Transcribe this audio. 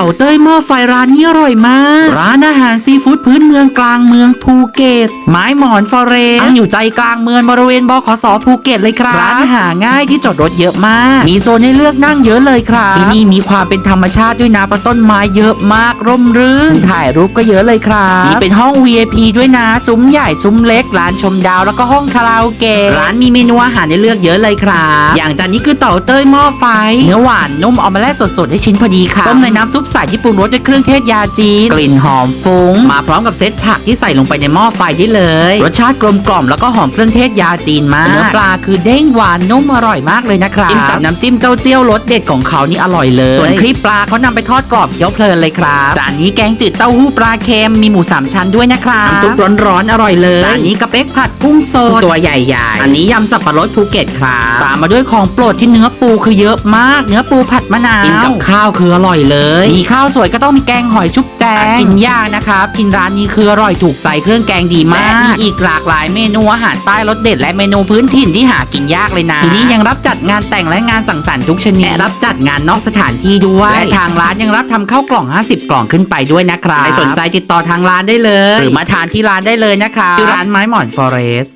ต่าเต้ยหม้อไฟร้านนี้อร่อยมาก ร้านอาหารซีฟู้ดพื้นเมืองกลางเมืองภูเก็ตไม้หมอนฟอเรสตั้งอยู่ใจกลางเมืองบริเวณบขสภูเก็ตเลยครับร้านหาง่ายที่จอดรถเยอะมาก มีโซนให้เลือกนั่งเยอะเลยครับที่นี่มีความเป็นธรรมชาติด้วยนะเพราะต้นไม้เยอะมากร่มรื่นถ่ายรูปก็เยอะเลยครับมีเป็นห้อง VIP ด้วยนะซุ้มใหญ่ซุ้มเล็กร้านชมดาวแล้วก็ห้องคาราโอเกะร้านมีเมนูอาหารให้เลือกเยอะเลยครับอย่างจานนี้คือเต่าเต้ยหม้อไฟเนื้อหวานนุ่มเอามาแล่สดๆให้ชิ้นพอดีค่ะต้มในน้ำซุปใส่ที่ปรุงรสด้วยเครื่องเทศยาจีน กลิ่นหอมฟุ้ง มาพร้อมกับเซตผักที่ใส่ลงไปในหม้อไฟได้เลย รสชาติกลมกล่อมแล้วก็หอมเครื่องเทศยาจีนมากเนื้อปลาคือเด้งหวานนุ่มอร่อยมากเลยนะครับจิ้มกับน้ำจิ้มเต้าเจี้ยวรสเด็ดของเขานี่อร่อยเลยส่วนคลิปปลาเขานำไปทอดกรอบเคี้ยวเพลินเลยครับจานนี้แกงจืดเต้าหู้ปลาเค็มมีหมูสามชั้นด้วยนะครับน้ำซุปร้อนๆอร่อยเลยจานนี้กระเป๊กผัดกุ้งสดตัวใหญ่ๆอันนี้ยำสับปะรดภูเก็ตครับตามมาด้วยของโปรดที่เนื้อปูคือเยอะมาก เนื้อปูผัดมะนาวกินกับข้าวคืออร่อยเลยมีข้าวสวยก็ต้องมีแกงหอยชุบแจงกินยากนะครับ กินร้านนี้คืออร่อยถูกใจเครื่องแกงดีมากและมีอีกหลากหลายเมนูอาหารใต้รสเด็ดและเมนูพื้นถิ่นที่หากินยากเลยนะ ทีนี้ยังรับจัดงานแต่งและงานสังสรรค์ทุกชนิดและรับจัดงานนอกสถานที่ด้วยและทางร้านยังรับทำข้าวกล่อง 50 กล่องขึ้นไปด้วยนะครับใครสนใจติดต่อทางร้านได้เลย หรือมาทานที่ร้านได้เลยนะครับที่ร้านไม้หมอนฟอเรส